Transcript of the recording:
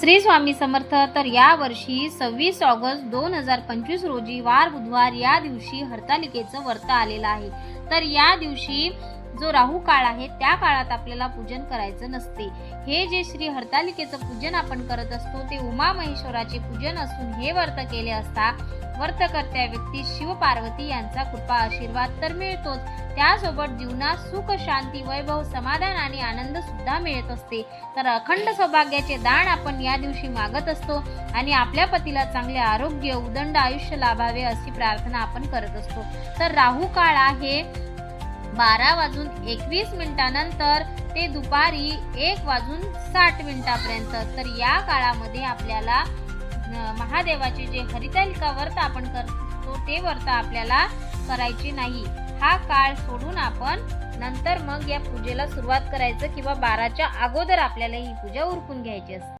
श्री स्वामी समर्थ तर यावर्षी सव्वीस ऑगस्ट दोन हजार पंचवीस रोजी वार बुधवार या दिवशी हरतालिकेचं व्रत आलेलं आहे. तर या दिवशी जो राहू काळ आहे त्या काळात आपल्याला पूजन करायचं नसते. हे जे श्री हरतालिकेचं पूजन आपण करत असतो ते उमा महेश्वराचे पूजन असून हे व्रत केले असता व्रतकर्त्या व्यक्ती शिव पार्वती यांचा कृपा आशीर्वाद तर मिळतोच. त्यासोबत जीवनात सुख शांती वैभव समाधान आणि आनंद सुद्धा मिळत असते. तर अखंड सौभाग्याचे दान आपण या दिवशी मागत असतो आणि आपल्या पतीला चांगले आरोग्य उदंड आयुष्य लाभावे अशी प्रार्थना आपण करत असतो. तर राहू काळ आहे बारा वाजून एकवीस मिनिटानंतर ते दुपारी एक वाजून साठ मिनिटापर्यंत. तर या काळामध्ये आपल्याला महादेवाचे जे हरितालिका व्रत आपण करतो ते व्रत आपल्याला करायचे नाही. हा काळ सोडून आपण नंतर मग या पूजेला सुरुवात करायचं किंवा बाराच्या अगोदर आपल्याला ही पूजा उरकून घ्यायची असते.